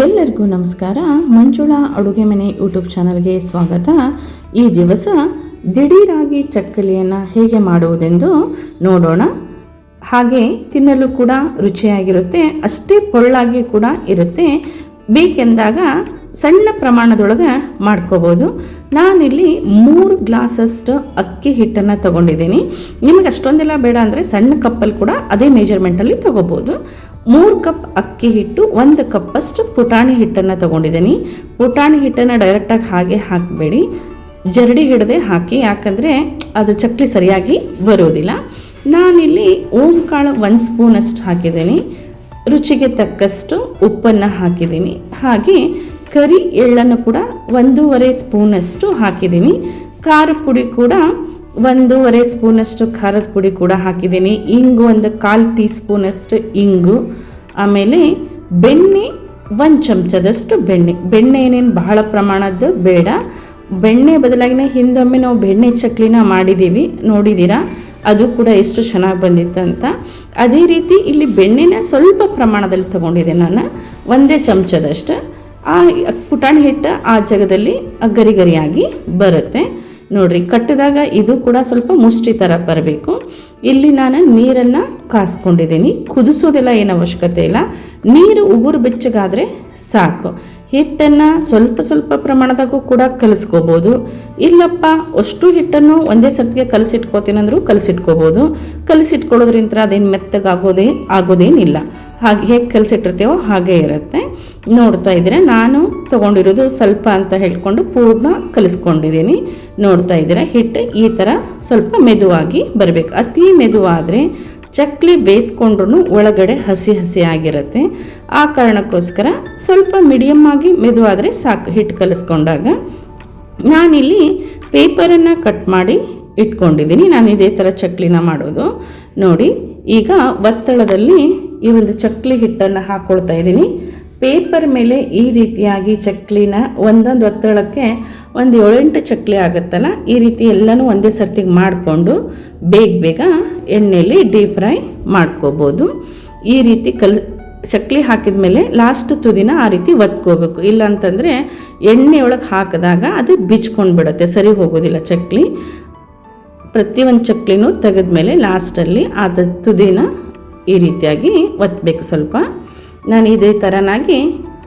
ಎಲ್ಲರಿಗೂ ನಮಸ್ಕಾರ. ಮಂಜುಳಾ ಅಡುಗೆ ಮನೆ ಯೂಟ್ಯೂಬ್ ಚಾನಲ್ಗೆ ಸ್ವಾಗತ. ಈ ದಿವಸ ದಿಢೀರಾಗಿ ಚಕ್ಕಲಿಯನ್ನು ಹೇಗೆ ಮಾಡುವುದೆಂದು ನೋಡೋಣ. ಹಾಗೆ ತಿನ್ನಲು ಕೂಡ ರುಚಿಯಾಗಿರುತ್ತೆ, ಅಷ್ಟೇ ಪೊಳ್ಳಾಗಿ ಕೂಡ ಇರುತ್ತೆ. ಬೇಕೆಂದಾಗ ಸಣ್ಣ ಪ್ರಮಾಣದೊಳಗೆ ಮಾಡ್ಕೋಬೋದು. ನಾನಿಲ್ಲಿ ಮೂರು ಗ್ಲಾಸಷ್ಟು ಅಕ್ಕಿ ಹಿಟ್ಟನ್ನು ತಗೊಂಡಿದ್ದೀನಿ. ನಿಮಗೆ ಅಷ್ಟೊಂದೆಲ್ಲ ಬೇಡ ಅಂದರೆ ಸಣ್ಣ ಕಪ್ಪಲ್ಲಿ ಕೂಡ ಅದೇ ಮೆಜರ್ಮೆಂಟಲ್ಲಿ ತಗೋಬೋದು. ಮೂರು ಕಪ್ ಅಕ್ಕಿ ಹಿಟ್ಟು, ಒಂದು ಕಪ್ಪಷ್ಟು ಪುಟಾಣಿ ಹಿಟ್ಟನ್ನು ತಗೊಂಡಿದ್ದೀನಿ. ಪುಟಾಣಿ ಹಿಟ್ಟನ್ನು ಡೈರೆಕ್ಟಾಗಿ ಹಾಗೆ ಹಾಕಬೇಡಿ. ಜರಡಿ ಹಿಡದೆ ಹಾಕಿ, ಯಾಕಂದರೆ ಅದು ಚಕ್ಲಿ ಸರಿಯಾಗಿ ಬರೋದಿಲ್ಲ. ನಾನಿಲ್ಲಿ ಓಂ ಕಾಳು ಒಂದು ಸ್ಪೂನಷ್ಟು ಹಾಕಿದ್ದೀನಿ. ರುಚಿಗೆ ತಕ್ಕಷ್ಟು ಉಪ್ಪನ್ನು ಹಾಕಿದ್ದೀನಿ. ಹಾಗೆ ಕರಿ ಎಳ್ಳನ್ನು ಕೂಡ ಒಂದೂವರೆ ಸ್ಪೂನಷ್ಟು ಹಾಕಿದ್ದೀನಿ. ಖಾರ ಪುಡಿ ಕೂಡ ಒಂದೂವರೆ ಸ್ಪೂನಷ್ಟು ಖಾರದ ಪುಡಿ ಕೂಡ ಹಾಕಿದ್ದೀನಿ. ಇಂಗು ಒಂದು ಕಾಲು ಟೀ ಸ್ಪೂನಷ್ಟು ಇಂಗು, ಆಮೇಲೆ ಬೆಣ್ಣೆ ಒಂದು ಚಮಚದಷ್ಟು ಬೆಣ್ಣೆ. ಬೆಣ್ಣೆ ಏನೇನು ಬಹಳ ಪ್ರಮಾಣದ್ದು ಬೇಡ. ಬೆಣ್ಣೆ ಬದಲಾಗಿನ ಹಿಂದೊಮ್ಮೆ ನಾವು ಬೆಣ್ಣೆ ಚಕ್ಲಿನ ಮಾಡಿದ್ದೀವಿ, ನೋಡಿದ್ದೀರಾ? ಅದು ಕೂಡ ಎಷ್ಟು ಚೆನ್ನಾಗಿ ಬಂದಿತ್ತು ಅಂತ. ಅದೇ ರೀತಿ ಇಲ್ಲಿ ಬೆಣ್ಣೆನ ಸ್ವಲ್ಪ ಪ್ರಮಾಣದಲ್ಲಿ ತಗೊಂಡಿದ್ದೆ ನಾನು. ಒಂದೇ ಚಮಚದಷ್ಟು. ಆ ಪುಟಾಣಿ ಹಿಟ್ಟು ಆ ಜಾಗದಲ್ಲಿ ಗರಿ ಗರಿಯಾಗಿ ಬರುತ್ತೆ. ನೋಡ್ರಿ, ಕಟ್ಟಿದಾಗ ಇದು ಕೂಡ ಸ್ವಲ್ಪ ಮುಷ್ಟಿ ಥರ ಬರಬೇಕು. ಇಲ್ಲಿ ನಾನು ನೀರನ್ನು ಕಾಸ್ಕೊಂಡಿದ್ದೀನಿ. ಕುದಿಸೋದೆಲ್ಲ ಏನು ಅವಶ್ಯಕತೆ ಇಲ್ಲ. ನೀರು ಉಗುರು ಬೆಚ್ಚಗಾದರೆ ಸಾಕು. ಹಿಟ್ಟನ್ನು ಸ್ವಲ್ಪ ಸ್ವಲ್ಪ ಪ್ರಮಾಣದಾಗೂ ಕೂಡ ಕಲಿಸ್ಕೋಬೋದು. ಇಲ್ಲಪ್ಪ, ಅಷ್ಟು ಹಿಟ್ಟನ್ನು ಒಂದೇ ಸರ್ತಿಗೆ ಕಲಸಿಟ್ಕೋತೀನಂದ್ರೂ ಕಲಸಿಟ್ಕೋಬೋದು. ಕಲಸಿಟ್ಕೊಳ್ಳೋದ್ರಿಂದ ಅದೇನು ಮೆತ್ತಗಾಗೋದೇ ಆಗೋದೇನಿಲ್ಲ. ಹಾಗೆ ಹೇಗೆ ಕಲಸಿಟ್ಟಿರ್ತೀವೋ ಹಾಗೇ ಇರುತ್ತೆ. ನೋಡ್ತಾ ಇದ್ರೆ ನಾನು ತೊಗೊಂಡಿರೋದು ಸ್ವಲ್ಪ ಅಂತ ಹೇಳ್ಕೊಂಡು ಪೂರ್ಣ ಕಲಿಸ್ಕೊಂಡಿದ್ದೀನಿ. ನೋಡ್ತಾ ಇದ್ದೀರಾ? ಹಿಟ್ಟು ಈ ಥರ ಸ್ವಲ್ಪ ಮೆದುವಾಗಿ ಬರಬೇಕು. ಅತಿ ಮೆದುವಾದರೆ ಚಕ್ಲಿ ಬೇಯಿಸ್ಕೊಂಡ್ರೂ ಒಳಗಡೆ ಹಸಿ ಹಸಿ ಆಗಿರುತ್ತೆ. ಆ ಕಾರಣಕ್ಕೋಸ್ಕರ ಸ್ವಲ್ಪ ಮೀಡಿಯಮ್ ಆಗಿ ಮೆದುವಾದರೆ ಸಾಕು ಹಿಟ್ಟು ಕಲಿಸ್ಕೊಂಡಾಗ. ನಾನಿಲ್ಲಿ ಪೇಪರನ್ನು ಕಟ್ ಮಾಡಿ ಇಟ್ಕೊಂಡಿದ್ದೀನಿ. ನಾನು ಇದೇ ಥರ ಚಕ್ಲಿನ ಮಾಡೋದು. ನೋಡಿ, ಈಗ ಒತ್ತಳದಲ್ಲಿ ಈ ಒಂದು ಚಕ್ಲಿ ಹಿಟ್ಟನ್ನು ಹಾಕ್ಕೊಳ್ತಾ ಇದ್ದೀನಿ. ಪೇಪರ್ ಮೇಲೆ ಈ ರೀತಿಯಾಗಿ ಚಕ್ಲಿನ ಒಂದೊಂದು ಒತ್ತಡಕ್ಕೆ ಒಂದು ಏಳೆಂಟು ಚಕ್ಲಿ ಆಗುತ್ತಲ್ಲ, ಈ ರೀತಿ ಎಲ್ಲನೂ ಒಂದೇ ಸರ್ತಿಗೆ ಮಾಡಿಕೊಂಡು ಬೇಗ ಬೇಗ ಎಣ್ಣೆಯಲ್ಲಿ ಡೀಪ್ ಫ್ರೈ ಮಾಡ್ಕೋಬೋದು. ಈ ರೀತಿ ಕಲ್, ಚಕ್ಲಿ ಹಾಕಿದ ಮೇಲೆ ಲಾಸ್ಟ್ ತುದಿನ ಆ ರೀತಿ ಒತ್ಕೋಬೇಕು. ಇಲ್ಲ ಅಂತಂದರೆ ಎಣ್ಣೆ ಒಳಗೆ ಹಾಕಿದಾಗ ಅದು ಬಿಚ್ಕೊಂಡು ಬಿಡುತ್ತೆ ಸರಿ ಹೋಗೋದಿಲ್ಲ ಚಕ್ಲಿ. ಪ್ರತಿಯೊಂದು ಚಕ್ಲಿನೂ ತೆಗೆದ ಮೇಲೆ ಲಾಸ್ಟಲ್ಲಿ ಅದ ತುದಿನ ಈ ರೀತಿಯಾಗಿ ಒತ್ತಬೇಕು ಸ್ವಲ್ಪ. ನಾನು ಇದೇ ಥರನಾಗಿ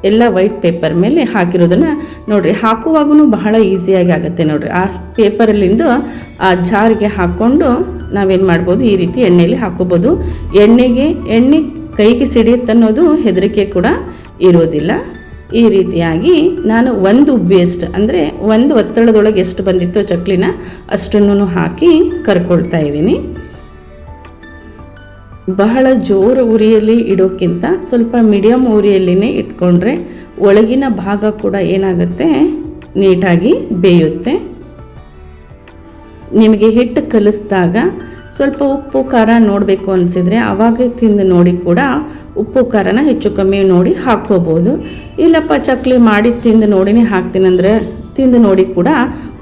ಎಲ್ಲ ವೈಟ್ ಪೇಪರ್ ಮೇಲೆ ಹಾಕಿರೋದನ್ನು ನೋಡಿರಿ. ಹಾಕುವಾಗೂ ಬಹಳ ಈಸಿಯಾಗಿ ಆಗುತ್ತೆ ನೋಡಿರಿ. ಆ ಪೇಪರಲ್ಲಿಂದ ಆ ಜಾರಿಗೆ ಹಾಕ್ಕೊಂಡು ನಾವೇನು ಮಾಡ್ಬೋದು? ಈ ರೀತಿ ಎಣ್ಣೆಯಲ್ಲಿ ಹಾಕೋಬೋದು. ಎಣ್ಣೆಗೆ, ಎಣ್ಣೆ ಕೈಗೆ ಸಿಡಿಯುತ್ತೆ ಅನ್ನೋದು ಹೆದರಿಕೆ ಕೂಡ ಇರೋದಿಲ್ಲ. ಈ ರೀತಿಯಾಗಿ ನಾನು ಒಂದು ಬೇಸ್ಟ್ ಅಂದರೆ ಒಂದು ಒತ್ತಡದೊಳಗೆ ಎಷ್ಟು ಬಂದಿತ್ತೋ ಚಕ್ಲಿನ ಅಷ್ಟನ್ನು ಹಾಕಿ ಕರ್ಕೊಳ್ತಾ ಇದ್ದೀನಿ. ಬಹಳ ಜೋರು ಉರಿಯಲ್ಲಿ ಇಡೋಕ್ಕಿಂತ ಸ್ವಲ್ಪ ಮೀಡಿಯಮ್ ಉರಿಯಲ್ಲಿನೇ ಇಟ್ಕೊಂಡ್ರೆ ಒಳಗಿನ ಭಾಗ ಕೂಡ ಏನಾಗುತ್ತೆ? ನೀಟಾಗಿ ಬೇಯುತ್ತೆ. ನಿಮಗೆ ಹಿಟ್ಟು ಕಲಿಸಿದಾಗ ಸ್ವಲ್ಪ ಉಪ್ಪು, ಖಾರ ನೋಡಬೇಕು ಅನಿಸಿದರೆ ಆವಾಗ ತಿಂದು ನೋಡಿ ಕೂಡ ಉಪ್ಪು, ಖಾರನ ಹೆಚ್ಚು ಕಮ್ಮಿ ನೋಡಿ ಹಾಕ್ಕೋಬೋದು. ಇಲ್ಲಪ್ಪ, ಚಕ್ಲಿ ಮಾಡಿ ತಿಂದು ನೋಡಿನೇ ಹಾಕ್ತೀನಂದ್ರೆ ತಿಂದು ನೋಡಿ ಕೂಡ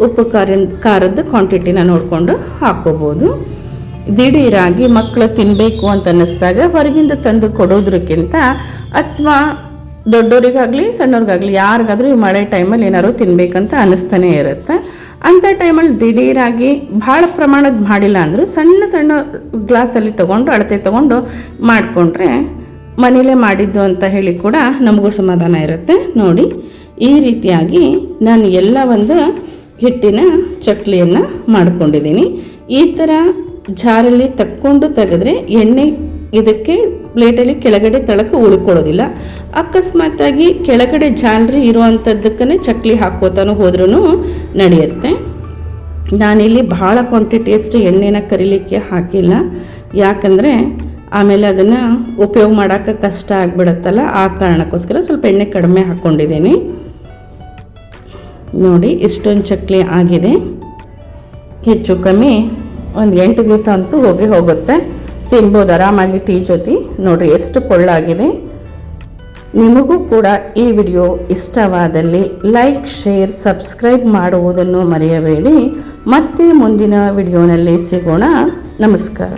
ಉಪ್ಪು ಖಾರ ಖಾರದ ಕ್ವಾಂಟಿಟಿನ ನೋಡಿಕೊಂಡು ಹಾಕ್ಕೋಬೋದು. ದಿಢೀರಾಗಿ ಮಕ್ಕಳು ತಿನ್ನಬೇಕು ಅಂತ ಅನ್ನಿಸ್ದಾಗ ಹೊರಗಿಂದ ತಂದು ಕೊಡೋದ್ರಕ್ಕಿಂತ ಅಥವಾ ದೊಡ್ಡವರಿಗಾಗಲಿ ಸಣ್ಣವ್ರಿಗಾಗಲಿ ಯಾರಿಗಾದ್ರೂ ಈ ಮಳೆ ಟೈಮಲ್ಲಿ ಏನಾದ್ರು ತಿನ್ನಬೇಕಂತ ಅನ್ನಿಸ್ತಾನೆ ಇರುತ್ತೆ. ಅಂಥ ಟೈಮಲ್ಲಿ ದಿಢೀರಾಗಿ ಭಾಳ ಪ್ರಮಾಣದ ಮಾಡಿಲ್ಲ ಅಂದರೂ ಸಣ್ಣ ಸಣ್ಣ ಗ್ಲಾಸಲ್ಲಿ ತೊಗೊಂಡು, ಅಳತೆ ತೊಗೊಂಡು ಮಾಡಿಕೊಂಡ್ರೆ ಮನೇಲೇ ಮಾಡಿದ್ದು ಅಂತ ಹೇಳಿ ಕೂಡ ನಮಗೂ ಸಮಾಧಾನ ಇರುತ್ತೆ. ನೋಡಿ, ಈ ರೀತಿಯಾಗಿ ನಾನು ಎಲ್ಲ ಒಂದು ಹಿಟ್ಟಿನ ಚಕ್ಲಿಯನ್ನು ಮಾಡ್ಕೊಂಡಿದ್ದೀನಿ. ಈ ಥರ ಜಾರಲ್ಲಿ ತಕ್ಕೊಂಡು ತೆಗೆದ್ರೆ ಎಣ್ಣೆ ಇದಕ್ಕೆ ಪ್ಲೇಟಲ್ಲಿ ಕೆಳಗಡೆ ತಳಕ್ಕೆ ಉಳ್ಕೊಳ್ಳೋದಿಲ್ಲ. ಅಕಸ್ಮಾತಾಗಿ ಕೆಳಗಡೆ ಜಾಲರಿ ಇರುವಂಥದ್ದಕ್ಕೇ ಚಕ್ಲಿ ಹಾಕೋತಾನು ಹೋದ್ರೂ ನಡೆಯುತ್ತೆ. ನಾನಿಲ್ಲಿ ಭಾಳ ಕ್ವಾಂಟಿಟಿಯಷ್ಟು ಎಣ್ಣೆನ ಕರಿಲಿಕ್ಕೆ ಹಾಕಿಲ್ಲ. ಯಾಕಂದರೆ ಆಮೇಲೆ ಅದನ್ನು ಉಪಯೋಗ ಮಾಡೋಕ್ಕೆ ಕಷ್ಟ ಆಗಿಬಿಡುತ್ತಲ್ಲ, ಆ ಕಾರಣಕ್ಕೋಸ್ಕರ ಸ್ವಲ್ಪ ಎಣ್ಣೆ ಕಡಿಮೆ ಹಾಕ್ಕೊಂಡಿದ್ದೀನಿ. ನೋಡಿ, ಇಷ್ಟೊಂದು ಚಕ್ಲಿ ಆಗಿದೆ. ಹೆಚ್ಚು ಕಮ್ಮಿ ಒಂದು ಎಂಟು ದಿವಸ ಅಂತೂ ಹೋಗಿ ಹೋಗುತ್ತೆ. ತಿನ್ಬೋದು, ಆರಾಮಾಗಿ ಟೀ ಜೊತೆ. ನೋಡಿರಿ, ಎಷ್ಟು ಪೊಳ್ಳಾಗಿದೆ ನಿಮಗೂ ಕೂಡ ಈ ವಿಡಿಯೋ ಇಷ್ಟವಾದಲ್ಲಿ ಲೈಕ್, ಶೇರ್, ಸಬ್ಸ್ಕ್ರೈಬ್ ಮಾಡುವುದನ್ನು ಮರೆಯಬೇಡಿ. ಮತ್ತೆ ಮುಂದಿನ ವಿಡಿಯೋನಲ್ಲಿ ಸಿಗೋಣ. ನಮಸ್ಕಾರ.